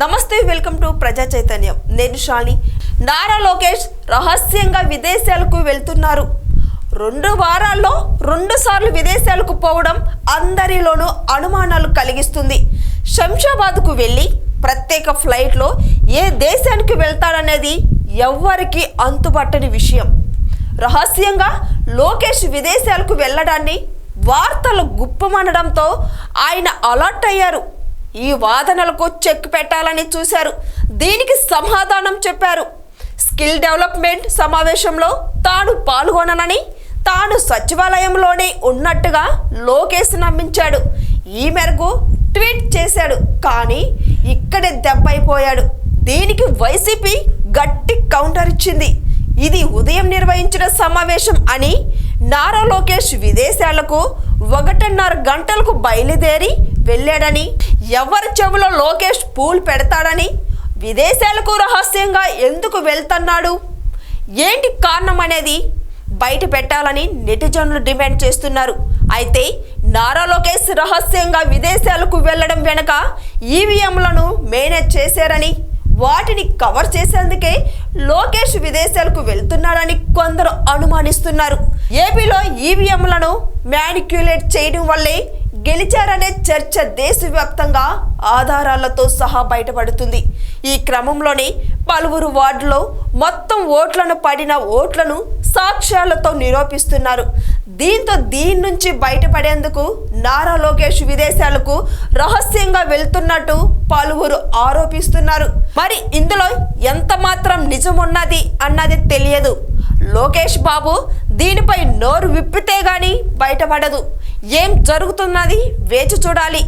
నమస్తే welcome to ప్రజా చైతన్యం. నేను షాని నారా లోకేష్ రహస్యంగా విదేశాలకు వెళ్తున్నారు. రెండు వారాల్లో రెండు సార్లు విదేశాలకు పోవడం అందరిలోనూ అనుమానాలు కలిగిస్తుంది. శంషాబాద్కు వెళ్ళి ప్రత్యేక ఫ్లైట్లో ఏ దేశానికి వెళ్తాడనేది ఎవ్వరికీ అంతుబట్టని విషయం. రహస్యంగా లోకేష్ విదేశాలకు వెళ్ళడాన్ని వార్తలు గుప్పమనడంతో ఆయన అలర్ట్ అయ్యారు. ఈ వాదనలకు చెక్ పెట్టాలని చూశారు. దీనికి సమాధానం చెప్పారు. స్కిల్ డెవలప్మెంట్ సమావేశంలో తాను పాల్గొననని తాను సచివాలయంలోనే ఉన్నట్టుగా లోకేష్ నమ్మించాడు. ఈ మేరకు ట్వీట్ చేశాడు. కానీ ఇక్కడే దెబ్బైపోయాడు. దీనికి వైసీపీ గట్టి కౌంటర్ ఇచ్చింది. ఇది ఉదయం నిర్వహించిన సమావేశం అని నారా లోకేష్ విదేశాలకు ఒకటిన్నర గంటలకు బయలుదేరి వెళ్ళాడని ఎవరి చెవిలో లోకేష్ పూలు పెడతాడని విదేశాలకు రహస్యంగా ఎందుకు వెళ్తున్నాడు? ఏంటి కారణం అనేది? బయట పెట్టాలని నెటిజన్లు డిమాండ్ చేస్తున్నారు. అయితే నారా లోకేష్ రహస్యంగా విదేశాలకు వెళ్ళడం వెనుక ఈవీఎంలను మేనేజ్ చేశారని వాటిని కవర్ చేసేందుకే లోకేష్ విదేశాలకు వెళ్తున్నాడని కొందరు అనుమానిస్తున్నారు. ఏపీలో ఈవీఎంలను మ్యానిక్యులేట్ చేయడం వల్లే గెలిచారనే చర్చ దేశవ్యాప్తంగా ఆధారాలతో సహా బయటపడుతుంది. ఈ క్రమంలోనే పలువురు వార్డులో మొత్తం ఓట్లను పడిన ఓట్లను సాక్ష్యాలతో నిరూపిస్తున్నారు. దీంతో దీని నుంచి బయటపడేందుకు నారా లోకేష్ విదేశాలకు రహస్యంగా వెళ్తున్నట్టు పలువురు ఆరోపిస్తున్నారు. మరి ఇందులో ఎంత మాత్రం నిజమున్నది అన్నది తెలియదు. లోకేష్ బాబు దీనిపై నోరు విప్పితే గాని బయటపడదు. ఏం జరుగుతున్నది వేచి చూడాలి.